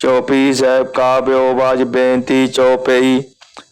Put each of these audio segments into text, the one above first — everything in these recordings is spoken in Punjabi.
ਚੋਪੀ ਸਾਹਿਬ ਕਾਬਿਓ ਬਾਜ ਬੇਨਤੀ ਚੌਪਈ,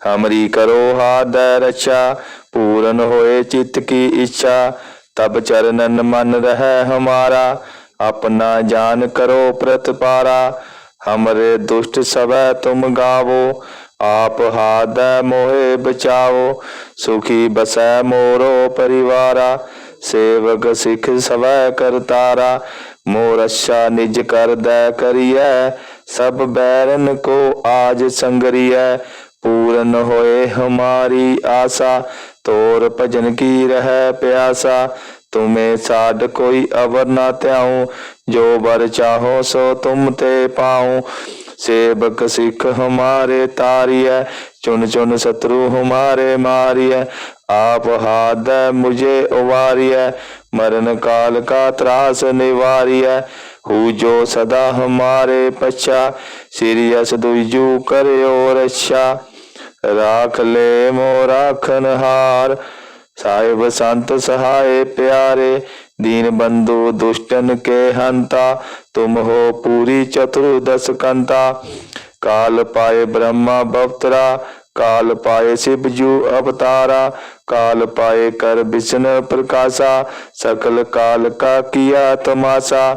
ਹਮਰੀ ਕਰੋ ਹਾਦੈ ਰਛਾ, ਪੂਰਨ ਹੋਏ ਚਿਤ ਕੀ ਇੱਛਾ, ਤਬ ਚਰਨਨ ਮਨ ਰਹਿ ਹਮਾਰਾ, ਆਪਣਾ ਜਾਨ ਕਰੋ ਪ੍ਰਤਪਾਰਾ, ਹਮਰੇ ਦੁਸ਼ਟ ਸਵੈ ਤੁਮ ਗਾਵੋ, ਆਪ ਹਾਦੈ ਮੋਹਿ ਬਚਾਵੋ, ਸੁਖੀ ਬਸੈ ਮੋਰੋ ਪਰਿਵਾਰਾ, ਸੇਵਕ ਸਿੱਖ ਸਵੈ ਕਰਤਾਰਾ, ਮੋਰ ਅੱਛਾ ਨਿਜ ਕਰਦੈ ਕਰੀਐ ਸਭ ਬੈਰਨ ਕੋ ਆਜ ਸੰਗਰੀਐ, ਪੂਰਨ ਹੋਏ ਹਮਾਰੀ ਆਸਾ। ਤੋਰ ਭਜਨ ਕੀ ਰਹਿ ਪਿਆਸਾ, ਤੁਮੇ ਸਾਡ ਕੋਈ ਅਵਰ ਨਾ ਧਿਆਉ। ਜੋ ਬਰ ਚਾਹੋ ਸੋ ਤੁਮ ਤੇ ਪਾਉ। ਸੇਵਕ ਸਿੱਖ ਹਮਾਰੇ ਤਾਰੀਐ ਚੁਨ ਚੁਨ ਸਤਰੂ ਹਮਾਰੇ ਮਾਰੀਐ। ਆਪ ਹਾਦੈ ਮੁਝੇ ਉਵਾਰੀਐ, ਮਰਨ ਕਾਲ ਕਾ ਤਰਾਸ ਨਿਵਾਰੀਐ। ਹੂ ਜੋ ਸਦਾ ਹਮਾਰੇ ਪਛਾ, ਸ੍ਰੀ ਅਸ ਦੁਜੂ ਕਰਿਓ ਰੱਛਾ। ਰਾਖ ਲੈ ਮੋ ਰਾਖਨ ਹਾਰ, ਸਾਹਿਬ ਸੰਤ ਸਹਾਏ ਪਿਆਰੇ। ਦੀਨ ਬੰਦੂ ਦੁਸ਼ਟਨ ਕੇ ਹੰਤਾ, ਤੁਮ ਹੋ ਪੂਰੀ ਚਤੁਰ ਦਸ ਕੰਤਾ। ਕਾਲ ਪਾਏ ਬ੍ਰਹਮਾ ਬਵਤਰਾ, ਕਾਲ ਪਾਏ ਸਿਬਜੂ ਅਵਤਾਰਾ। ਕਾਲ ਪਾਏ ਕਰ ਬਿਸ਼ਨ ਪ੍ਰਕਾਸ਼ਾ, ਸਕਲ ਕਾਲ ਕਾ ਕੀਆ ਤਮਾਸ਼ਾ।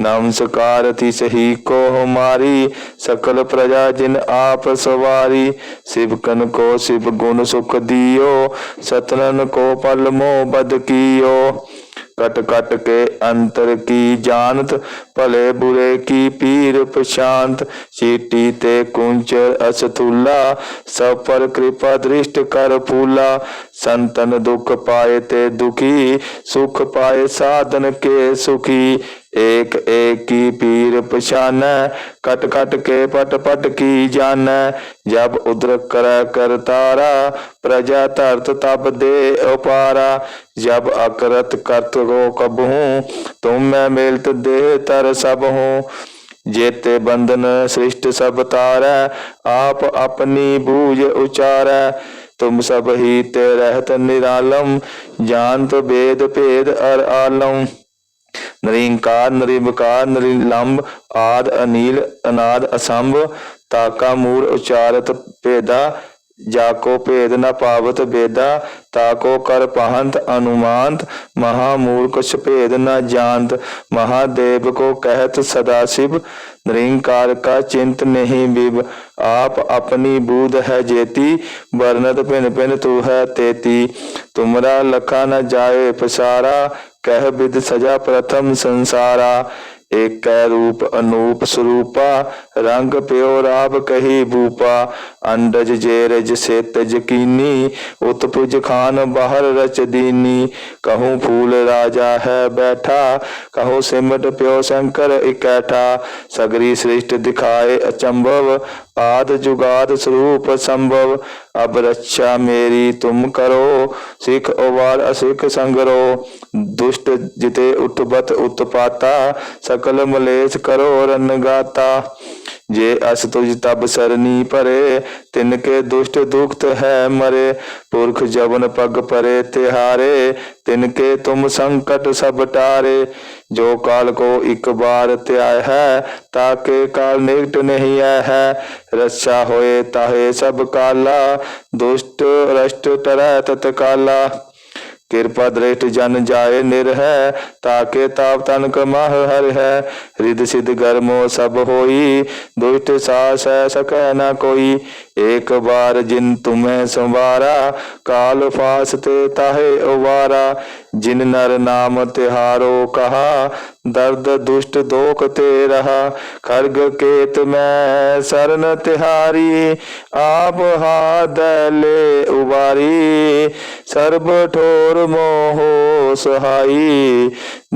ਨਮਸਕਾਰ ਅਤੀ ਸਹੀ ਕੋ ਹਮਾਰੀ ਸਕਲ ਪ੍ਰਜਾ ਜਿਨ ਆਪ ਸਵਾਰੀ। ਸਿਵਕਨ ਕੋ ਸਿਵ ਗੁਣ ਸੁਖ ਦਿਓ, ਸਤਨਨ ਕੋ ਪਲ ਮੋਹ ਬਦ ਕੀਓ। ਕਟ ਕਟ ਕੇ ਅੰਤਰ ਕੀ ਜਾਣਤ, ਭਲੇ ਬੁਰੇ ਕੀ ਪੀਰ ਪਛਾਂਤ ਸੀਟੀ ਤੇ ਕੁੰਚਰ ਅਸਤੁਲਾ ਸਭ ਪਰ ਕਿਰਪਾ ਦ੍ਰਿਸ਼ਟ ਕਰ ਪੂਲਾ ਸੰਤਨ ਦੁਖ ਪਾਏ ਤੇ ਦੁਖੀ, ਸੁਖ ਪਾਏ ਸਾਧਨ ਕੇ ਸੁਖੀ। ਏਕ ਏਕੀ ਪੀਰ ਪਛਾਨੈ, ਕਟ ਕਟ ਕੇ ਪਟ ਪਟ ਕੀ ਜਾਣੈ? ਜਬ ਉਦਰ ਕਰੈ ਕਰਤਾਰਾ ਪ੍ਰਜਾ ਧਰਤ ਤਪ ਦੇ ਉਪਾਰਾ। ਜਬ ਅਕਰਤ ਕਰਤ ਰੋ ਕਬਹੂ, ਤੁਮ ਮੈਂ ਮਿਲਤ ਦੇਹ ਤਰ ਸਭ ਹੂੰ। ਜੇਤੇ ਬੰਧਨ ਸ੍ਰਿਸ਼ਟ ਸਭ ਤਾਰੈ, ਆਪ ਆਪਣੀ ਬੂਝ ਉਚਾਰੈ। ਤੁਮ ਸਭ ਹੀ ਤੇ ਰਹਿਤ ਨਿਰਾਲਮ, ਜਾਣਤ ਬੇਦ ਭੇਦ ਅਰ ਆਲਮ। ਨਰਿੰਕਾਰ ਨਰਿਵਕਾਰ ਨਰਿਲੰਬ ਆਦ, ਅਨੀਲ, ਅਨਾਦ, ਅਸੰਭ, ਤਾਕਾ ਮੂਲ ਉਚਾਰਤ, ਭੇਦਾ ਜਾ ਕੋ ਭੇਦ, ਨ ਪਾਵਤ, ਬੇਦਾ ਤਾ ਕੋ ਕਰ, ਪਹੰਤ, ਅਨੁਮਾਨਤ, ਮਹਾ, ਮੂਲ, ਕੁਛ ਭੇਦ, ਨ ਜਾਣਤ ਮਹਾਦੇਵ ਕੋ ਕਹਿਤ, ਸਦਾ ਸਿਵ ਨਿਰੰਕਾਰ ਕਾ ਚਿੰਤ ਨਹੀਂ ਬਿਬ ਆਪ ਆਪਣੀ ਬੂਧ ਹੈ ਜੇਤੀ ਵਰਨਤ ਭਿੰਨ ਭਿੰਨ ਤੂ ਹੈ ਤੇਤੀ, ਤੁਮਰਾ ਲਖਾ ਨਾ ਜਾਏ ਪਸਾਰਾ ਕਹਿ ਬਿਦ ਸਜਾ ਪ੍ਰਥਮ ਸੰਸਾਰਾ ਏਕੈ ਰੂਪ ਅਨੂਪ ਸਰੂਪਾ ਰੰਗ ਪਿਓ ਰਾਬ ਕਹੀ ਬੂਪਾ, ਅੰਡਜ ਜੇ ਰਜ ਸੇਤ ਜਕੀਨੀ ਉਤਪੁਜ ਖਾਨ ਬਾਹਰ ਰਚ ਦੀਨੀ। ਕਹੂੰ ਫੂਲ ਰਾਜਾ ਹੈ ਬੈਠਾ, ਕਹੋ ਸਿਮਟ ਪਿਓ ਸ਼ੰਕਰ ਇਕੈਠਾ। ਸਗਰੀ ਸ੍ਰਿਸ਼ਟ ਦਿਖਾਏ ਅਚੰਭਵ, ਆਦ ਜੁਗਾਦ ਸਰੂਪ ਸੰਭਵ। ਅਬ ਰੱਛਾ ਮੇਰੀ ਤੁਮ ਕਰੋ, ਸਿੱਖ ਓਵਾਲ ਅਸਿੱਖ ਸੰਗਰੋ। ਦੁਸ਼ਟ ਜਿਤੇ ਉਤਬਤ ਉਤਪਾਤਾ, ਸਕਲ ਮਲੇਸ਼ ਕਰੋ ਰਨਗਾਤਾ ਜੇ ਅਸ ਤੁਜ ਤਬ ਸਰਨੀ ਪਰੇ, ਤਿਨ ਕੇ ਦੁਸ਼ਟ ਦੁਖਤ ਹੈ ਮਰੇ। ਪੁਰਖ ਜਵਨ ਪਗ ਪਰੇ ਤਿਹਾਰੇ, ਤਿਨ ਕੇ ਤੁਮ ਸੰਕਟ ਸਭ ਟਾਰੇ। ਜੋ ਕਾਲ ਕੋ ਇੱਕ ਬਾਰ ਧਿਆਇ ਹੈ, ਤਾਂ ਕੇ ਕਾਲ ਨਿਕਟ ਨਹੀਂ ਆਇ ਹੈ। ਰੱਛਾ ਹੋਏ ਤਾਹੇ ਸਭ ਕਾਲਾ, ਦੁਸ਼ਟ ਰਸ਼ਟ ਤਰੈ ਤਤਕਾਲਾ। ਕਿਰਪਾ ਦ੍ਰਿਸ਼ਟ ਜਨ ਜਾਏ ਨਿਰ ਹੈ ਤਾਕੇ ਤਾਪ ਤਨ ਕਮਹ ਹਰ ਹੈ। ਰਿਦ ਸਿਧ ਗਰਮੋ ਸਭ ਹੋਈ, ਦੁਸ਼ਟ ਸਾਸ ਸਕੈ ਨ ਕੋਈ। ਏਕ ਬਾਰ ਜਿਨ ਤੁਮੈ ਸੰਵਾਰਾ, ਕਾਲ ਫਾਸ ਤੇ ਤਾਹੇ ਉਵਾਰਾ। ਜਿਨ ਨਰ ਨਾਮ ਤਿਹਾਰੋ ਕਹਾ, ਦਰਦ ਦੁਸ਼ਟ ਦੋਖ ਤੇ ਰਹਾ। ਖਰਗ ਕੇਤ ਮੈਂ ਸਰਨ ਤਿਹਾਰੀ, ਆਪ ਹਾਦ ਲੈ ਉਵਾਰੀ। ਸਰਬ ਠੋਰ ਮੋਹ ਸਹਾਈ,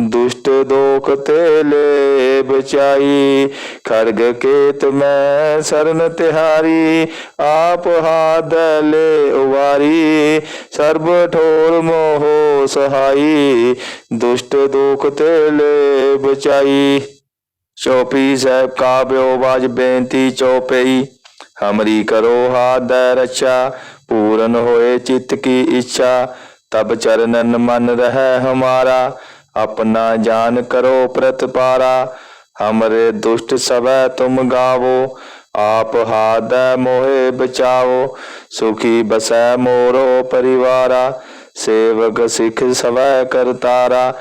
ਦੁਸ਼ਟ ਦੋਖ ਤੇ ਲੈ ਬਚਾਈ ਖਰਗ ਕੇਤ ਮੈਂ ਸਰਨ ਤਿਹਾਰੀ, ਆਪ ਹਾਦ ਲੈ ਉਵਾਰੀ। ਸਰਬ ਠੋਰ ਮੋਹ ਸਹਾਈ, ਦੁਸ਼ਟ ਦੋਖ ਤੇ ਲੈ ਬਚਾਈ ਚੌਪੀ ਸਾਹਿਬ ਕਾ ਬਿਓ ਬਾਜ ਬੇਨਤੀ ਚੌਪਈ ਹਮਰੀ ਕਰੋ ਹਾਦ ਰਛਾ ਪੂਰਨ ਹੋਏ ਚਿੱਤ ਕੀ ਇੱਛਾ, ਤਬ ਚਰਨਨ ਮਨ ਰਹਿ ਹਮਾਰਾ, ਆਪਣਾ ਜਾਨ ਕਰੋ ਪ੍ਰਤਪਾਰਾ। ਹਮਰੇ ਦੁਸ਼ਟ ਸਵੈ ਤੁਮ ਗਾਵੋ, ਆਪ ਹਾਥ ਮੋਹਿ ਬਚਾਵੋ, ਸੁਖੀ ਬਸੈ ਮੋਰੋ ਪਰਿਵਾਰਾ। ਸੇਵਕ ਸਿੱਖ ਸਵੈ ਕਰਤਾਰਾ,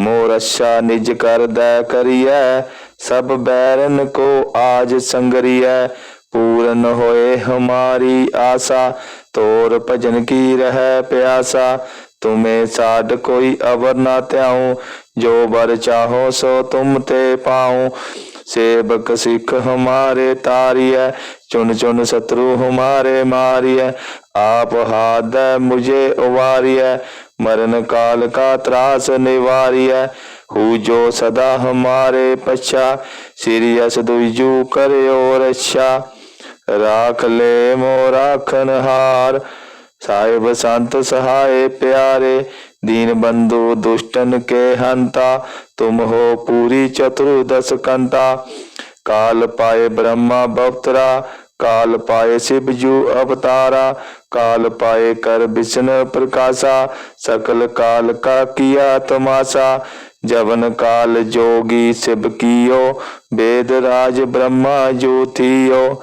ਮੋਰ ਅੱਛਾ ਨਿਜ ਕਰਦੈ ਕਰੀਐ, ਸਭ ਬੈਰਨ ਕੋ ਆਜ ਸੰਗਰੀਐ। ਪੂਰਨ ਹੋਏ ਹਮਾਰੀ ਆਸਾ ਤੋਰ ਭਜਨ ਕੀ ਰਹਿ ਪਿਆਸਾ? ਤੁਮੇ ਸਾਡ ਕੋਈ ਅਵਰ ਨਾ ਧਿਆਉ, ਜੋ ਬਰ ਚਾਹੋ ਸੋ ਤੁਮ ਤੇ ਪਾਉ। ਸੇਵਕ ਸਿੱਖ ਹਮਾਰੇ ਤਾਰੀਐ ਚੁਨ ਚੁਨ ਸਤਰੂ ਹਮਾਰੇ ਮਾਰੀਐ। ਆਪ ਹਾਦੈ ਮੁਝੇ ਉਵਾਰੀਐ, ਮਰਨ ਕਾਲ ਕਾ ਤਰਾਸ ਨਿਵਾਰੀਐ। ਹੂ ਜੋ ਸਦਾ ਹਮਾਰੇ ਪਛਾ, ਸਿਰਿ ਅਸ ਦੁਇਜੂ ਕਰਿਓ ਰੱਛਾ। ਰਾਖ ਲੈ ਮੋ ਰਾਖਨਹਾਰ ਸਾਹਿਬ ਸੰਤ ਸਹਾਏ ਪਿਆਰੇ, ਦੀਨ ਬੰਦੂ ਦੁਸ਼ਟਨ ਕੇ ਹੰਤਾ, ਤੁਮ ਹੋ ਪੂਰੀ ਚਤੁਰਦਸ ਕੰਤਾ। ਕਾਲ ਪਾਏ ਬ੍ਰਹਮਾ ਬਵਤਰਾ ਕਾਲ ਪਾਏ ਸਿਬ ਜੂ ਅਵਤਾਰਾ। ਕਾਲ ਪਾਏ ਕਰ ਬਿਸ਼ਨ ਪ੍ਰਕਾਸ਼ਾ, ਸਕਲ ਕਾਲ ਕਾ ਕੀਆ ਤਮਾਸ਼ਾ। ਜਵਨ ਕਾਲ ਜੋਗੀ ਸਿਬ ਕੀਓ, ਬੇਦ ਰਾਜ ਬ੍ਰਹਮਾ ਜੋਤੀਓ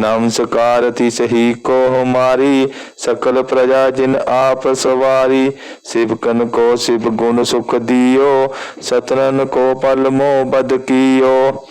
ਨਮਸਕਾਰਤੀ ਸਹੀ ਕੋ ਹਮਾਰੀ ਸਕਲ ਪ੍ਰਜਾ ਜਿਨ ਆਪ ਸਵਾਰੀ। ਸਿਵਕਨ ਕੋ ਸਿਵ ਗੁਣ ਸੁਖ ਦਿਓ, ਸਤਨਨ ਕੋ ਪਲ ਮੋ ਬਦ ਕੀਓ।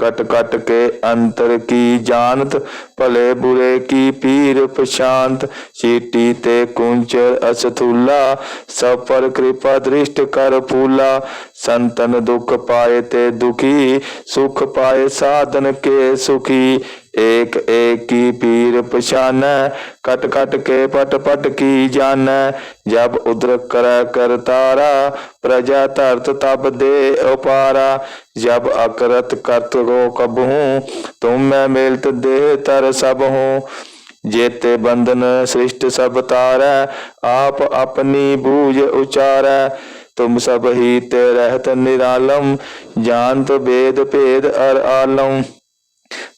ਕਟ ਕਟ ਕੇ ਅੰਤਰ ਕੀ ਜਾਣਤ, ਭਲੇ ਬੁਰੇ ਕੀ ਪੀਰ ਪਛਾਂਤ। ਸੀਟੀ ਤੇ ਕੁੰਚਰ ਅਸਥੂਲਾ ਸਭ ਪਰ ਕਿਰਪਾ ਦ੍ਰਿਸ਼ਟ ਕਰ ਫੂਲਾ। ਸੰਤਨ ਦੁਖ ਪਾਏ ਤੇ ਦੁਖੀ, ਸੁਖ ਪਾਏ ਸਾਧਨ ਕੇ ਸੁਖੀ। ਏਕ ਏਕੀ ਪੀਰ ਪਛਾਨੈ ਕਟ ਕਟ ਕੇ ਪਟ ਪਟ ਕੀ ਜਾਣੈ ਜਬ ਉਦਰ ਕਰੈ ਕਰਤਾਰਾ ਪ੍ਰਜਾ ਧਰਤ ਤਬ ਦੇ ਉਪਾਰਾ, ਜਬ ਅਕਰਤ ਕਰਤ ਰੋ ਕਬਹੂ, ਤੁਮ ਮੈਂ ਮਿਲਤ ਦੇਹ ਤਰ ਸਭ ਹੂੰ। ਜੇਤੇ ਬੰਧਨ ਸ੍ਰਿਸ਼ਟ ਸਭ ਤਾਰੈ, ਆਪ ਆਪਣੀ ਬੂਝ ਉਚਾਰੈ, ਤੁਮ ਸਭ ਹੀ ਤੇ ਰਹਿਤ ਨਿਰਾਲਮ, ਜਾਣਤ ਬੇਦ ਭੇਦ ਅਰ ਆਲਮ।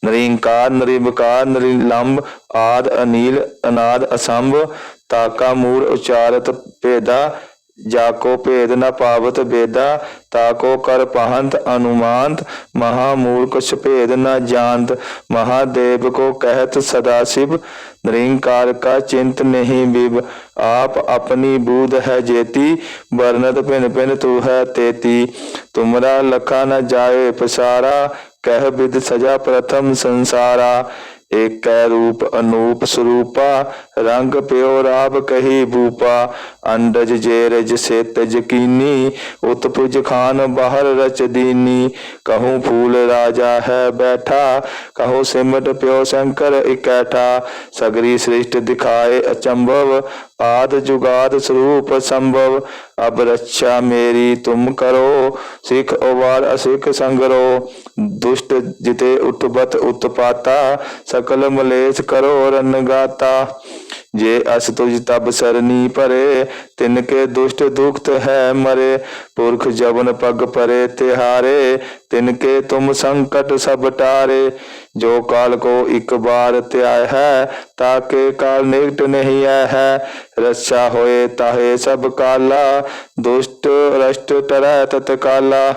ਨਰਿੰਕਾਰ ਨਰਿਵਕਾਰ ਨਰਿਲੰਬ ਆਦ, ਅਨੀਲ, ਅਨਾਦ, ਅਸੰਭ, ਤਾਕਾ ਮੂੜ ਉਚਾਰਤ, ਭੇਦਾ ਜਾ ਕੋ ਭੇਦ, ਨ ਪਾਵਤ ਬੇਦਾ ਤਾ ਕੋ ਕਰ, ਪਹੰਤ, ਅਨੁਮਾਨਤ, ਮਹਾ, ਮੂਰਖ ਭੇਦ, ਨ ਜਾਣਤ ਮਹਾਦੇਵ ਕੋ ਕਹਿਤ, ਸਦਾ ਸਿਵ ਨਿਰੰਕਾਰ ਕਾ ਚਿੰਤ ਨਹੀਂ ਬਿਬ ਆਪ ਆਪਣੀ ਬੂਧ ਹੈ ਜੇਤੀ ਵਰਨਤ ਭਿਨ ਭਿਨ ਤੂ ਹੈ ਤੇਤੀ, ਤੁਮਰਾ ਲਖਾ ਨ ਜਾਏ ਪਸਾਰਾ ਕਹਿ ਬਿਦ ਸਜਾ ਪ੍ਰਥਮ ਸੰਸਾਰਾ ਏਕੈ ਰੂਪ ਅਨੂਪ ਸਰੂਪਾ ਰੰਗ ਪਿਓ ਰਾਬ ਕਹੀ ਬੂਪਾ, ਅੰਡਜ ਜੇ ਰਜ ਸੇਤ ਜਕੀਨੀ ਉਤ ਪੁਜ ਖਾਨ ਬਾਹਰ ਰਚ ਦੀਨੀ। ਕਹੂੰ ਫੂਲ ਰਾਜਾ ਹੈ ਬੈਠਾ, ਕਹੋ ਸਿਮਟ ਪਿਓ ਸ਼ੰਕਰ ਇਕੈਠਾ। ਸਗਰੀ ਸ੍ਰਿਸ਼ਟ ਦਿਖਾਏ ਅਚੰਭਵ, ਆਦ ਜੁਗਾਦ ਸਰੂਪ ਸੰਭਵ। ਅਬ ਰੱਛਾ ਮੇਰੀ ਤੁਮ ਕਰੋ, ਸਿਖ ਓਵਾਰ ਅਸਿਖ ਸੰਗਰੋ। ਦੁਸ਼ਟ ਜਿਤੇ ਉਤਬਤ ਉਤਪਾਤਾ, ਸਕਲ ਮਲੇਸ਼ ਕਰੋ ਰਨਗਾਤਾ ਜੇ ਅਸ ਤੁਜ ਤਬ ਸਰਨੀ ਭਰੇ ਤਿਨ ਕੇ ਦੁਸ਼ਟ ਦੁਖਤ ਹੈ ਮਰੇ। ਪੁਰਖ ਜਵਨ ਪਗ ਪਰੇ ਤਿਹਾਰੇ, ਤਿਨ ਕੇ ਤੁਮ ਸੰਕਟ ਸਭ ਟਾਰੇ। ਜੋ ਕਾਲ ਕੋ ਇੱਕ ਬਾਰ ਧਿਆਇ ਹੈ, ਤਾਂ ਕੇ ਕਾਲ ਨਿਕਟ ਨਹੀਂ ਆਇ ਹੈ। ਰੱਛਾ ਹੋਏ ਤਾਹੇ ਸਭ ਕਾਲਾ, ਦੁਸ਼ਟ ਰਸ਼ਟ ਤਰੈ ਤਤਕਾਲਾ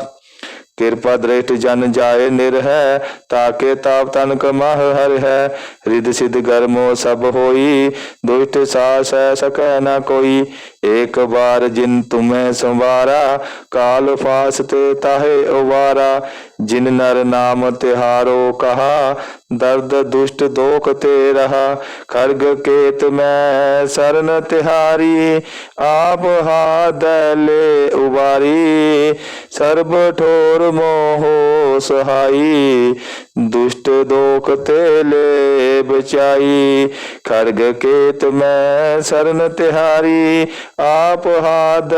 ਕਿਰਪਾ ਦ੍ਰਿਸ਼ਟ ਜਨ ਜਾਏ ਨਿਰਹਿ ਤਾਕੇ ਤਾਪ ਤਨ ਕਮਹ ਹਰ ਹੈ। ਰਿਦ ਸਿਧ ਗਰਮੋ ਸਭ ਹੋਈ, ਦੁਸ਼ਟ ਸਾਸ ਸਕੈ ਨਾ ਕੋਈ। ਏਕ ਬਾਰ ਜਿਨ ਤੁਮੈ ਸੰਵਾਰਾ, ਕਾਲ ਫਾਸ ਤੇ ਤਾਹੇ ਉਵਾਰਾ। ਜਿਨ ਨਰ ਨਾਮ ਤਿਹਾਰੋ ਕਹਾ, ਦਰਦ ਦੁਸ਼ਟ ਦੋਖ ਤੇ ਰਹਾ। ਖਰਗ ਕੇਤ ਮੈਂ ਸਰਨ ਤਿਹਾਰੀ, ਆਪ ਹਾਦੈ ਲੈ ਉਵਾਰੀ। ਸਰਬ ਠੋਰ ਮੋਹ ਸਹਾਈ ਦੁਸ਼ਟ ਦੋਖ ਤੇ ਲੈ ਬਚਾਈ ਖਰਗ ਕੇਤ ਮੈਂ ਸਰਨ ਤਿਹਾਰੀ, ਆਪ ਹਾਦ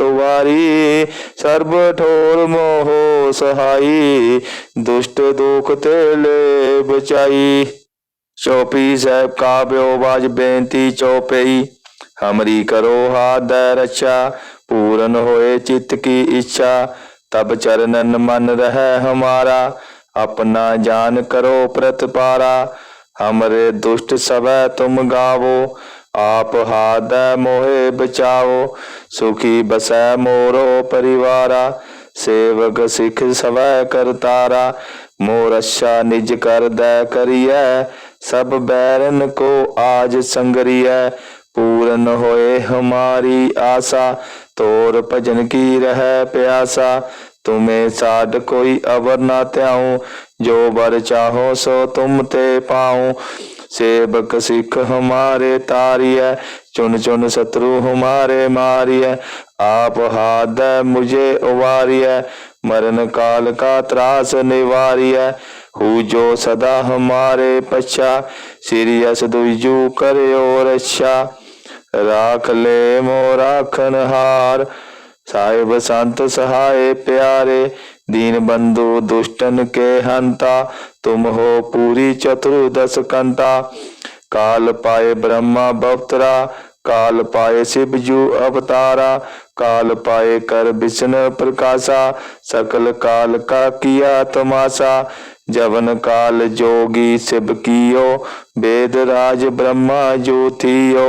ਉਵਾਰੀ। ਸਰਬ ਠੋਰ ਮੋਹ ਸਹਾਈ, ਦੁਸ਼ਟ ਦੋਖ ਤੇ ਬਚਾਈ ਚੌਪੀ ਸਾਹਿਬ ਕਾਬਿਓ ਬਾਜ ਬੇਨਤੀ ਚੌਪਈ ਹਮਰੀ ਕਰੋ ਹਾਦ ਰੱਛਾ, ਪੂਰਨ ਹੋਏ ਚਿਤ ਕੀ ਇੱਛਾ। ਤਬ ਚਰਨਨ ਮਨ ਰਹਿ ਹਮਾਰਾ। ਆਪਣਾ ਜਾਨ ਕਰੋ ਪ੍ਰਤਪਾਰਾ, ਹਮਰੇ ਦੁਸ਼ਟ ਸਭੈ ਤੁਮ ਗਾਵੋ, ਆਪ ਹਾਦੈ ਮੋਹਿ ਬਚਾਓ ਸੁਖੀ ਬਸੈ ਮੋਰੋ ਪਰਿਵਾਰਾ, ਸੇਵਕ ਸਿੱਖ ਸਵੈ ਕਰਤਾਰਾ, ਮੋਰ ਅੱਛਾ ਨਿਜ ਕਰਦੈ ਕਰੀਐ, ਸਭ ਬੈਰਨ ਕੋ ਆਜ ਸੰਗਰੀਐ, ਪੂਰਨ ਹੋਏ ਹਮਾਰੀ ਆਸਾ, ਤੋਰ ਭਜਨ ਕੀ ਰਹਿ ਪਿਆਸਾ तुम्हें साध कोई अवर ना त्याऊं जो बर चाहो सो तुम ते पाऊं सेवक सिख हमारे तारिय चुन चुन शत्रु हमारे मारिय आप हाद मुझे उवारिय मरण काल का त्रास निवारिय हु जो सदा हमारे पच्छा सिरियस दुजू करयो रक्षा राख ले मो राखन हार ਸਾਹਿਬ ਸੰਤ ਸਹਾਏ ਪਿਆਰੇ दीन बंधु दुष्टन के हंता तुम हो पूरी चतुर्दश कंता काल पाए ब्रह्मा बवतरा काल पाए शिवजू अवतारा काल पाए कर विष्णु प्रकाशा सकल काल का किया तमाशा जवन काल जोगी शिव कियो वेद राज ब्रह्मा ज्योतियो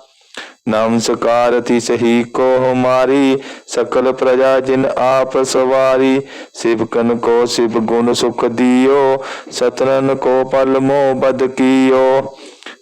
ਨਮਸਕਾਰ ਅਤੀ ਸਹੀ ਕੋ ਹਮਾਰੀ ਸਕਲ ਪ੍ਰਜਾ ਜਿਨ ਆਪ ਸਵਾਰੀ। ਸਿਵਕਨ ਕੋ ਸਿਵ ਗੁਣ ਸੁਖ ਦਿਓ, ਸਤਨਨ ਕੋ ਪਲ ਮੋਹ ਬਦ ਕੀਓ।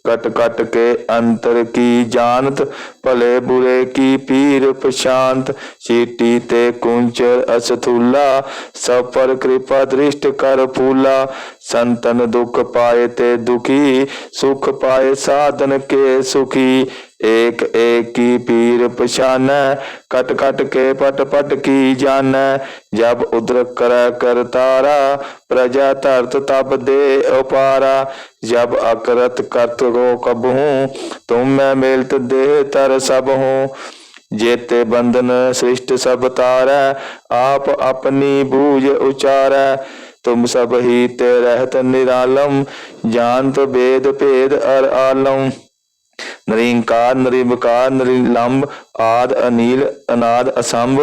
ਕਟ ਕਟ ਕੇ ਅੰਤਰ ਕੀ ਜਾਣਤ, ਭਲੇ ਬੁਰੇ ਕੀ ਪੀਰ ਪਛਾਂਤ। ਸੀਟੀ ਤੇ ਕੁੰਚਰ ਅਸਥੂਲਾ ਸਫਰ ਕਿਰਪਾ ਦ੍ਰਿਸ਼ਟ ਕਰ ਫੂਲਾ। ਸੰਤਨ ਦੁਖ ਪਾਏ ਤੇ ਦੁਖੀ, ਸੁਖ ਪਾਏ ਸਾਧਨ ਕੇ ਸੁਖੀ। ਏਕ ਏਕੀ ਪੀਰ ਪਛਾਨੈ ਕਟ ਕਟ ਕੇ ਪਟ ਪਟ ਕੀ ਜਾਣੈ ਜਬ ਉਦਰ ਕਰੈ ਕਰਤਾਰਾ ਪ੍ਰਜਾ ਧਰਤ ਤਬ ਦੇ ਉਪਾਰਾ, ਜਬ ਅਕਰਤ ਕਰਤ ਰੋ ਕਬਹੂ ਤੁਮ ਮੈਂ ਮਿਲਤ ਦੇਹ ਤਰ ਸਭ ਹੂੰ, ਜੇਤੇ ਬੰਧਨ ਸ੍ਰਿਸ਼ਟ ਸਭ ਤਾਰੈ, ਆਪ ਆਪਣੀ ਬੂਝ ਉਚਾਰੈ, ਤੁਮ ਸਭ ਹੀ ਤੇ ਰਹਿਤ ਨਿਰਾਲਮ, ਜਾਣਤ ਬੇਦ ਭੇਦ ਅਰ ਆਲਮ। ਨਰਿੰਕਾਰ ਨਰਿਵਕਾਰ ਨਰਿਲੰਬ ਆਦ, ਅਨੀਲ, ਅਨਾਦ, ਅਸੰਭ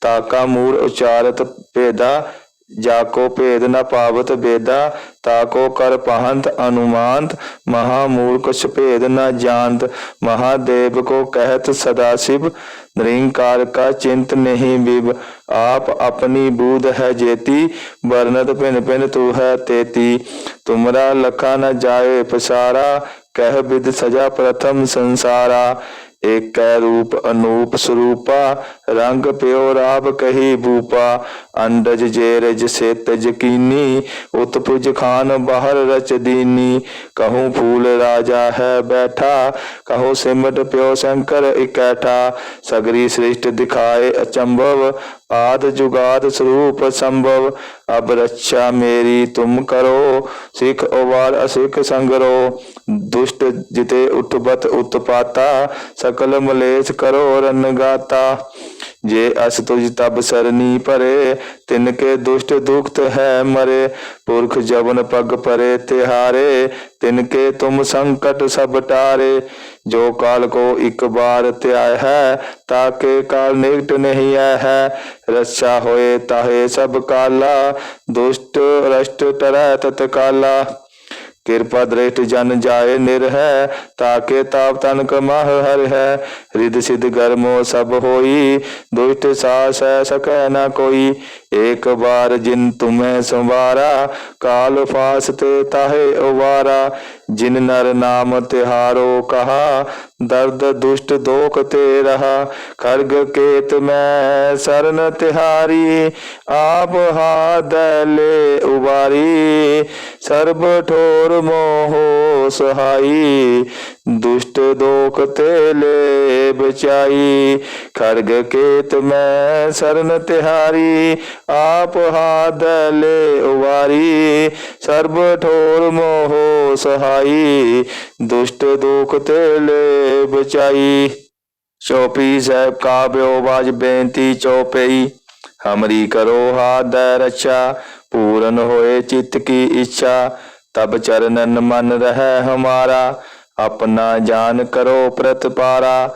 ਤਾਕਾ ਮੂਲ ਉਚਾਰਤ, ਭੇਦਾ ਜਾ ਕੋ ਭੇਦ ਨ ਪਾਵਤ, ਬੇਦਾ ਤਾ ਕੋ ਕਰ ਪਹੰਤ, ਅਨੁਮਾਨਤ, ਮਹਾ ਮੂਲ ਕੁਛ ਭੇਦ ਨ ਜਾਣਤ ਮਹਾਦੇਵ ਕੋ ਕਹਿਤ ਸਦਾ ਸਿਵ ਨਿਰੰਕਾਰ ਕਾ ਚਿੰਤ ਨਹੀਂ ਬਿਬ ਆਪ ਆਪਣੀ ਬੂਧ ਹੈ ਜੇਤੀ ਵਰਨਤ ਭਿੰਨ ਭਿੰਨ ਤੂ ਹੈ ਤੇਤੀ, ਤੁਮਰਾ ਲਖਾ ਨ ਜਾਏ ਪਸਾਰਾ ਕਹਿ ਬਿਦ ਸਜਾ ਪ੍ਰਥਮ ਸੰਸਾਰਾ ਏਕੈ ਰੂਪ ਅਨੂਪ ਸਰੂਪਾ ਰੰਗ ਪਿਓ ਰਾਬ ਕਹੀ ਬੂਪਾ, ਅੰਡਜ ਜੇ ਰਜ ਸੇਤ ਜਕੀਨੀ ਉਤ ਪੁਜ ਖਾਨ ਬਾਹਰ ਰਚ ਦੀਨੀ। ਕਹੂੰ ਫੂਲ ਰਾਜਾ ਹੈ ਬੈਠਾ, ਕਹੋ ਸਿਮਟ ਪਿਓ ਸ਼ੰਕਰ ਇਕੈਠਾ। ਸਗਰੀ ਸ੍ਰਿਸ਼ਟ ਦਿਖਾਏ ਅਚੰਭਵ, ਆਦ ਜੁਗਾਦ ਸਰੂਪ ਸੰਭਵ। ਅਬ ਰੱਛਾ ਮੇਰੀ ਤੁਮ ਕਰੋ, ਸਿਖ ਉਵਾਰ ਅਸਿਖ ਸੰਗਰੋ। ਦੁਸ਼ਟ ਜਿਤੇ ਉਤਬਤ ਉਤਪਾਤਾ, ਸਕਲ ਮਲੇਸ਼ ਕਰੋ ਰਨਗਾਤਾ ਜੇ ਅਸ ਤੁਜ ਤਬ ਸਰਨੀ ਭਰੇ ਤਿਨ ਕੇ ਦੁਸ਼ਟ ਦੁਖਤ ਹੈ ਮਰੇ। ਪੁਰਖ ਜਵਨ ਪਗ ਪਰੇ ਤਿਹਾਰੇ, ਤਿਨ ਕੇ ਤੁਮ ਸੰਕਟ ਸਭ ਟਾਰੇ। ਜੋ ਕਾਲ ਕੋ ਇੱਕ ਬਾਰ ਧਿਆਇ ਹੈ, ਤਾਂ ਕੇ ਕਾਲ ਨਿਕਟ ਨਹੀਂ ਆਇ ਹੈ। ਰੱਛਾ ਹੋਏ ਤਾਹੇ ਸਭ ਕਾਲਾ, ਦੁਸ਼ਟ ਰਸ਼ਟ ਤਰੈ ਤਤਕਾਲਾ। ਕਿਰਪਾ ਦ੍ਰਿਸ਼ਟ ਜਨ ਜਾਏ ਨਿਰਹਿ ਤਾਕੇ ਤਾਪ ਤਨ ਕਮਹ ਹਰ ਹੈ। ਰਿਦ ਸਿਧ ਗਰਮੋ ਸਭ ਹੋਈ, ਦੁਸ਼ਟ ਸਾਸ ਹੈ ਸਕੈ ਨ ਕੋਈ। ਏਕ ਬਾਰ ਜਿਨ ਤੁਮੈ ਸੰਵਾਰਾ, ਕਾਲ ਫਾਸ ਤੇ ਤਾਹੇ ਉਵਾਰਾ। ਜਿਨ ਨਰ ਨਾਮ ਤਿਹਾਰੋ ਕਹਾ, ਦਰਦ ਦੁਸ਼ਟ ਦੋਖ ਤੇ ਰਹਾ। ਖਰਗ ਕੇਤ ਮੈਂ ਸਰਨ ਤਿਹਾਰੀ, ਆਪ ਹਾਦ ਲੈ ਉਬਾਰੀ ਸਰਬ ਠੋਰ ਮੋਹ ਸਹਾਈ ਦੁਸ਼ਟ ਦੋਖ ਤੇ ਲੈ ਬਚਾਈ ਖਰਗ ਕੇਤ ਮੈਂ ਸਰਨ ਤਿਹਾਰੀ, ਆਪ ਹਾਦ ਲੈ ਉਵਾਰੀ। ਸਰਬ ਠੋਰ ਮੋਹ ਸਹਾਈ, ਦੁਸ਼ਟ ਦੋਖ ਤੇ ਲੈ ਬਚਾਈ ਚੌਪੀ ਸਾਹਿਬ ਕਾ ਬਿਓਵਾਜ ਬੇਨਤੀ ਚੌਪਈ। ਹਮਰੀ ਕਰੋ ਹਾਦ ਰੱਛਾ, ਪੂਰਨ ਹੋਏ ਚਿਤ ਕੀ ਇੱਛਾ। ਤਬ ਚਰਨਨ ਮਨ ਰਹਿ ਹਮਾਰਾ। ਆਪਣਾ ਜਾਨ ਕਰੋ ਪ੍ਰਤਪਾਰਾ,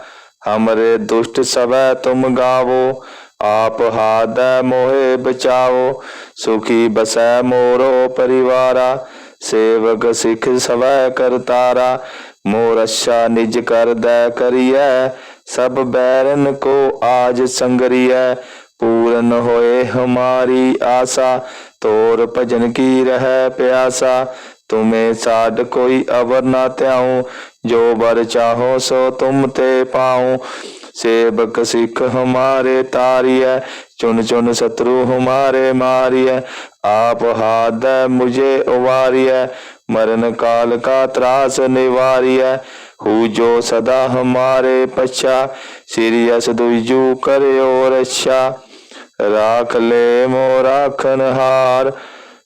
ਹਮਰੇ ਦੁਸ਼ਟ ਸਵੈ ਤੁਮ ਗਾਵੋ, ਆਪ ਹਾਦੈ ਮੋਹਿ ਬਚਾਓ ਸੁਖੀ ਬਸੈ ਮੋਰੋ ਪਰਿਵਾਰਾ, ਸੇਵਕ ਸਿੱਖ ਸਵੈ ਕਰਤਾਰਾ, ਮੋਰ ਅੱਛਾ ਨਿਜ ਕਰਦੈ ਕਰੀਐ, ਸਭ ਬੈਰਨ ਕੋ ਆਜ ਸੰਗਰੀਐ, ਪੂਰਨ ਹੋਏ ਹਮਾਰੀ ਆਸਾ, ਤੋਰ ਭਜਨ ਕੀ ਰਹਿ ਪਿਆਸਾ तुम्हें साथ कोई अवर ना त्याऊं जो बर चाहो सो तुम ते पाऊं सेवक सिख हमारे तारिय चुन चुन शत्रु हमारे मारिय आप हाद मुझे उवारिय मरण काल का त्रास निवारिय हु जो सदा हमारे पच्छा सीरियस दुजू करयो रक्षा राख ले मो राखन हार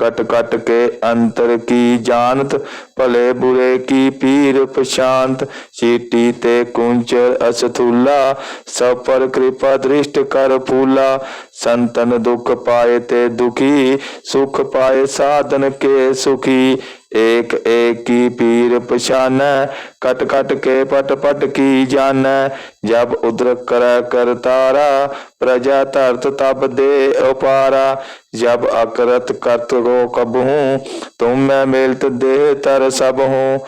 कट कट के अंतर की जानत, भले बुरे की पीर प्रशांत चीटी ते कुंचर असथूला सब पर कृपा दृष्ट कर फूला। संतन दुख पाए ते दुखी, सुख पाए साधन के सुखी। ਏਕ ਏਕ ਕੀ ਪੀਰ ਪਛਾਨੈ, ਕਟ ਕਟ ਕੇ ਪਟ ਪਟ ਕੀ ਜਾਣੈ ਜਬ ਉਦਰ ਕਰੈ ਕਰਤਾਰਾ ਪ੍ਰਜਾ ਧਰਤ ਤਬ ਦੇ ਉਪਾਰਾ, ਜਬ ਅਕਰਤ ਕਰਤ ਰੋ ਕਬਹੂ ਤੁਮ ਮੈਂ ਮਿਲਤ ਦੇਹ ਤਰ ਸਭ ਹੂੰ,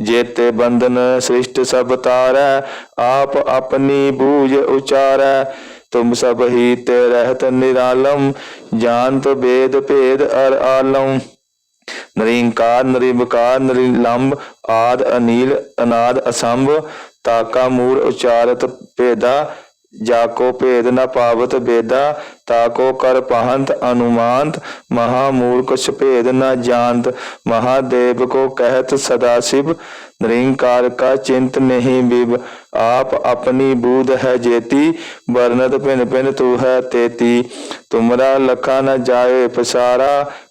ਜੇਤੇ ਬੰਧਨ ਸ੍ਰਿਸ਼ਟ ਸਭ ਤਾਰੈ, ਆਪ ਆਪਣੀ ਬੂਝ ਉਚਾਰੈ, ਤੁਮ ਸਭ ਹੀ ਤੇ ਰਹਿਤ ਨਿਰਾਲਮ, ਜਾਣਤ ਬੇਦ ਭੇਦ ਅਰ ਆਲਮ। ਨਰਿੰਕਾਰ ਨਰਿਵਕਾਰ ਨਰਿਲੰਬ ਆਦ, ਅਨੀਲ, ਅਨਾਦ, ਅਸੰਭ, ਤਾਕਾ ਮੂਲ ਉਚਾਰਤ, ਭੇਦਾ ਜਾ ਕੋ ਭੇਦ, ਨ ਪਾਵਤ, ਬੇਦਾ ਤਾ ਕੋ ਕਰ, ਪਹੰਤ, ਅਨੁਮਾਨਤ, ਮਹਾ ਮੂਲ ਕੁਛ ਭੇਦ ਨ ਜਾਣਤ ਮਹਾਦੇਵ ਕੋ ਕਹਿਤ, ਸਦਾ ਸਿਵ ਨਿਰੰਕਾਰ ਕਾ ਚਿੰਤ ਨਹੀਂ ਬਿਬ ਆਪ ਆਪਣੀ ਬੂਧ ਹੈ ਜੇਤੀ ਵਰਨਤ ਭਿਨ ਭਿਨ ਤੂ ਹੈ ਤੇਤੀ, ਤੁਮਰਾ ਲਖਾ ਨ ਜਾਏ ਪਸਾਰਾ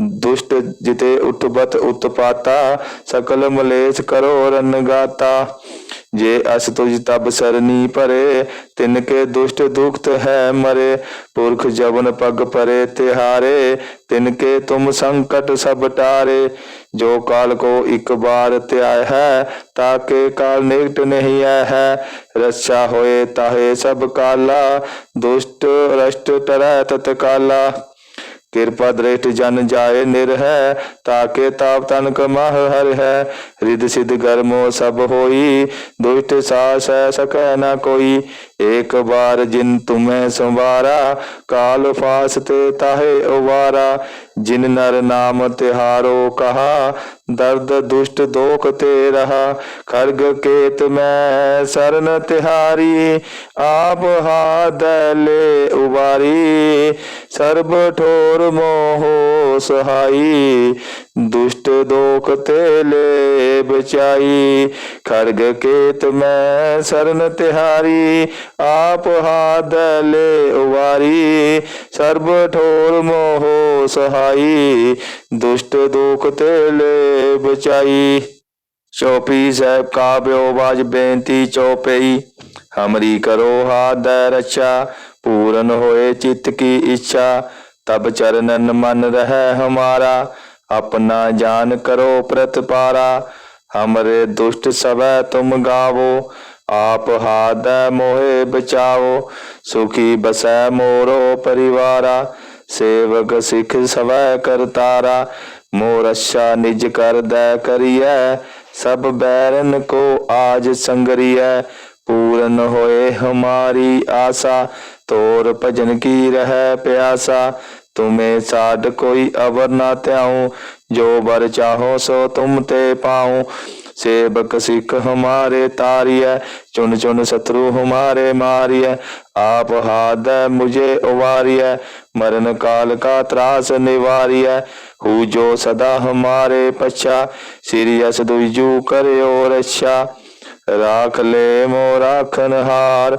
ਦੁਸ਼ਟ ਜਿਤੇ ਉਤਪਤ ਉਤਪਾਤਾ, ਸਕਲ ਮਲੇਸ਼ ਕਰੋ ਰਨ ਗਾਤਾ। ਜੇ ਅਸ ਤੁਜ ਤਬ ਸਰਨੀ ਭਰੇ ਤਿਨ ਕੇ ਦੁਸ਼ਟ ਦੁਖਤ ਹੈ ਮਰੇ। ਪੁਰਖ ਜਵਨ ਪਗ ਪਰੇ ਤਿਹਾਰੇ, ਤਿਨ ਕੇ ਤੁਮ ਸੰਕਟ ਸਭ ਟਾਰੇ। ਜੋ ਕਾਲ ਕੋ ਇੱਕ ਬਾਰ ਧਿਆਇ ਹੈ ਤਾਕੇ ਕਾਲ ਨਿਕਟ ਨਹੀਂ ਆਇ ਹੈ। ਰੱਛਾ ਹੋਏ ਤਾਹੇ ਸਭ ਕਾਲਾ, ਦੁਸ਼ਟ ਰਸ਼ਟ ਤਰੈ ਤਤ ਕਾਲਾ ਕਿਰਪਾ ਦ੍ਰਿਸ਼ਟ ਜਨ ਜਾਏ ਨਿਰ ਹੈ ਤਾਕੇ ਤਾਪ ਤਨ ਕਮਾਹ ਹਰ ਹੈ। ਰਿਦ ਸਿਧ ਗਰਮੋ ਸਭ ਹੋਈ, ਦੁਸ਼ਟ ਸਾਸ ਹੈ ਸਕੈ ਨਾ ਕੋਈ। ਏਕ ਬਾਰ ਜਿਨ ਤੁਮੈ ਸੰਵਾਰਾ, ਕਾਲ ਫਾਸ ਤੇ ਤਾਹੇ ਉਵਾਰਾ। ਜਿਨ ਨਰ ਨਾਮ ਤਿਹਾਰੋ ਕਹਾ, ਦਰਦ ਦੁਸ਼ਟ ਦੋਖ ਤੇ ਰਹਾ। ਖਰਗ ਕੇਤ ਮੈਂ ਸਰਨ ਤਿਹਾਰੀ, ਆਪ ਹਾਦ ਲੈ ਉਵਾਰੀ। ਸਰਬ ਠੋਰ ਮੋਹ ਸਹਾਈ ਦੁਸ਼ਟ ਦੋਖ ਤੇ ਲੈ ਬਚਾਈ ਖਰਗ ਕੇਤ ਮੈਂ ਸਰਨ ਤਿਹਾਰੀ, ਆਪ ਹਾਦ ਲੈ ਉਵਾਰੀ। ਸਰਬ ਠੋਰ ਮੋਹ ਸਹਾਈ, ਦੁਸ਼ਟ ਦੋਖ ਤੇ ਲੈ ਬਚਾਈ ਚੌਪੀ ਸਾਹਿਬ ਕਾਬਿਓ ਬਾਜ ਬੇਨਤੀ ਚੌਪਈ। ਹਮਰੀ ਕਰੋ ਹਾਦ ਰੱਛਾ, ਪੂਰਨ ਹੋਏ ਚਿੱਤ ਕੀ ਇੱਛਾ। ਤਬ ਚਰਨਨ ਮਨ ਰਹਿ ਹਮਾਰਾ। ਆਪਣਾ ਜਾਨ ਕਰੋ ਪ੍ਰਤਪਾਰਾ, ਹਮਰੇ ਦੁਸ਼ਟ ਸਵੈ ਤੁਮ ਗਾਵੋ, ਆਪ ਹਾਦ ਮੋਹਿ ਬਚਾਵੋ, ਸੁਖੀ ਬਸੈ ਮੋਰੋ ਪਰਿਵਾਰਾ, ਸੇਵਕ ਸਿੱਖ ਸਵੈ ਕਰਤਾਰਾ, ਮੋਰ ਅੱਛਾ ਨਿਜ ਕਰਦੈ ਕਰੀਐ, ਸਭ ਬੈਰਨ ਕੋ ਆਜ ਸੰਗਰੀਐ, ਪੂਰਨ ਹੋਏ ਹਮਾਰੀ ਆਸਾ, ਤੋਰ ਭਜਨ ਕੀ ਰਹਿ ਪਿਆਸਾ तुम्हें साध कोई अवर ना त्याऊं जो बर चाहो सो तुम ते पाऊं सेवक सिख हमारे तारिय चुन चुन शत्रु हमारे मारिय आप हाद मुझे उवारिय मरण काल का त्रास निवारिय हु जो सदा हमारे पछा सिरियस दुजू करयो रक्षा राख ले मो राखन हार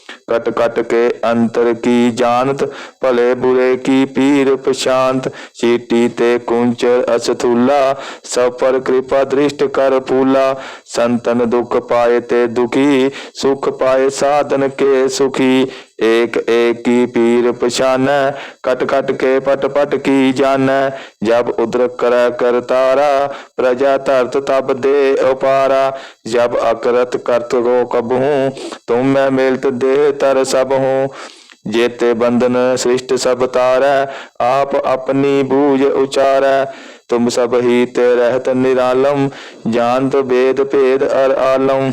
कट कट के अंतर की जानत, भले बुरे की पीर प्रशांत चीटी ते कुंचर असथूला सब पर कृपा दृष्ट कर फूला। संतन दुख पाए ते दुखी, सुख पाए साधन के सुखी। ਏਕ ਏਕੀ ਪੀਰ ਪਛਾਨੈ, ਕਟ ਕਟ ਕੇ ਪਟ ਪਟ ਕੀ ਜਾਣੈ? ਜਬ ਉਦਰ ਕਰੈ ਕਰਤਾਰਾ ਪ੍ਰਜਾ ਧਰਤ ਤਬ ਦੇ ਉਪਾਰਾ। ਜਬ ਅਕਰਤ ਕਰਤ ਰੋ ਕਬਹੂ, ਤੁਮ ਮੈਂ ਮਿਲਤ ਦੇ ਤਰ ਸਭ ਹੂੰ ਜੇਤੇ ਬੰਧਨ ਸ੍ਰਿਸ਼ਟ ਸਭ ਤਾਰੈ, ਆਪ ਆਪਣੀ ਬੂਝ ਉਚਾਰੈ। ਤੁਮ ਸਭ ਹੀ ਤੇ ਰਹਿਤ ਨਿਰਾਲਮ, ਜਾਣਤ ਬੇਦ ਭੇਦ ਅਰ ਆਲਮ।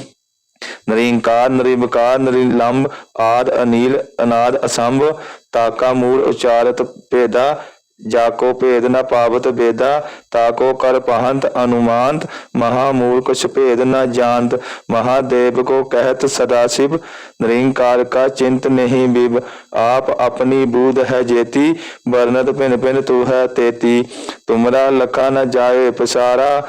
ਨਰਿੰਕਾਰ ਨਰਿਵਕਾਰ ਨਰਿਲੰਬ ਆਦ, ਅਨੀਲ, ਅਨਾਦ, ਅਸੰਭ, ਤਾਕਾ, ਮੂਲ, ਉਚਾਰਤ, ਭੇਦਾ, ਜਾ ਕੋ ਭੇਦ ਨ ਪਾਵਤ ਬੇਦਾ, ਤਾ ਕੋ ਕਰ ਪਹੰਤ, ਅਨੁਮਾਨਤ, ਮਹਾ ਮੂਲ ਕੁਛ ਭੇਦ ਨ ਜਾਣਤ ਮਹਾਦੇਵ ਕੋ ਕਹਿਤ ਸਦਾ ਸਿਵ ਨਿਰੰਕਾਰ ਕਾ ਚਿੰਤ ਨਹੀਂ ਬਿਬ ਆਪ ਆਪਣੀ ਬੂਧ ਹੈ ਜੇਤੀ ਵਰਨਤ ਭਿਨ ਭਿਨ ਤੂ ਹੈ ਤੇਤੀ, ਤੁਮਰਾ ਲਖਾ ਨ ਜਾਏ ਪਸਾਰਾ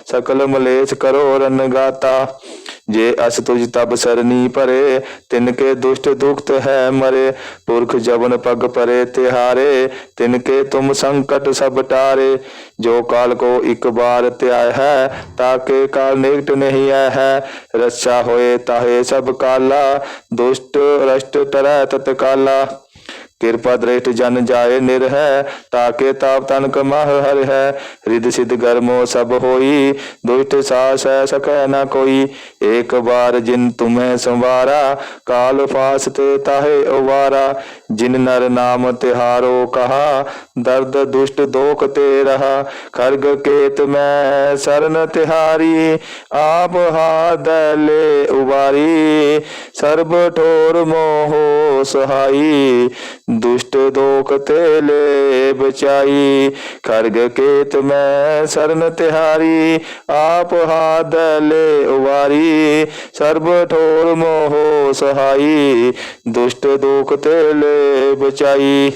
ਸਕਲ ਮਲੇਛ ਕਰੋ ਰਨ ਗਾਤਾ। ਜੇ ਅਸ ਤੁਝ ਤਬ ਸਰਨੀ ਭਰੇ, ਤਿਨ ਕੇ ਦੁਸ਼ਟ ਦੁਖਤ ਹੈ ਮਰੇ। ਪੁਰਖ ਜਬਨ ਪਗ ਪਰੇ ਤਿਹਾਰੇ, ਤਿਨ ਕੇ ਤੁਮ ਸੰਕਟ ਸਭ ਟਾਰੇ। ਜੋ ਕਾਲ ਕੋ ਇੱਕ ਬਾਰ ਧਿਆਇ ਹੈ ਤਾਕੇ ਕਾਲ ਨਿਕਟ ਨਹੀਂ ਆਇ ਹੈ। ਰੱਛਾ ਹੋਏ ਤਾਹੇ ਸਭ ਕਾਲਾ, ਦੁਸ਼ਟ ਰਸ਼ਟ ਤਰੈ ਤਤਕਾਲਾ। ਕਿਰਪਾ ਦ੍ਰਿਸ਼ਟ ਜਨ ਜਾਏ ਨਿਰ ਹੈ ਤਾਕੇ ਤਾਪ ਤਨ ਕਮਹ ਹਰ ਹੈ। ਰਿਦ ਸਿਧ ਗਰਮੋ ਸਭ ਹੋਈ, ਦੁਸ਼ਟ ਸਾਸ ਹੈ ਸਕੈ ਨਾ ਕੋਈ। ਏਕ ਬਾਰ ਜਿਨ ਤੁਮੈ ਸੰਵਾਰਾ, ਕਾਲ ਫਾਸ ਤੇ ਤਾਹੇ ਉਵਾਰਾ ਜਿਨ ਨਰ ਨਾਮ ਤਿਹਾਰੋ ਕਹਾ, ਦਰਦ ਦੁਸ਼ਟ ਦੋਖ ਤੇ ਰਹਾ, ਖਰਗ ਕੇਤ ਮੈਂ ਸਰਨ ਤਿਹਾਰੀ, ਆਪ ਹਾਦੈ ਲੈ ਉਬਾਰੀ, ਸਰਬ ਠੋਰ ਮੋਹ ਸਹਾਈ, ਦੁਸ਼ਟ ਦੋਖ ਤੇ ਲੈ ਬਚਾਈ ਖਰਗ ਕੇਤ ਮੈਂ ਸਰਨ ਤਿਹਾਰੀ, ਆਪ ਹਾਦੈ ਲੈ ਉਵਾਰੀ ਸਰਬ ਠੋਰ ਮੋਹ ਸਹਾਈ, ਦੁਸ਼ਟ ਦੋਖ ਤੇ ਲੈ ਬਚਾਈ।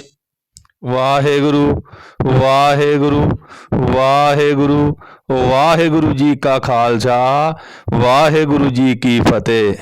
ਵਾਹਿਗੁਰੂ ਵਾਹਿਗੁਰੂ ਵਾਹਿਗੁਰੂ ਵਾਹਿਗੁਰੂ ਜੀ ਕਾ ਖਾਲਸਾ ਵਾਹਿਗੁਰੂ ਜੀ ਕੀ ਫਤਿਹ।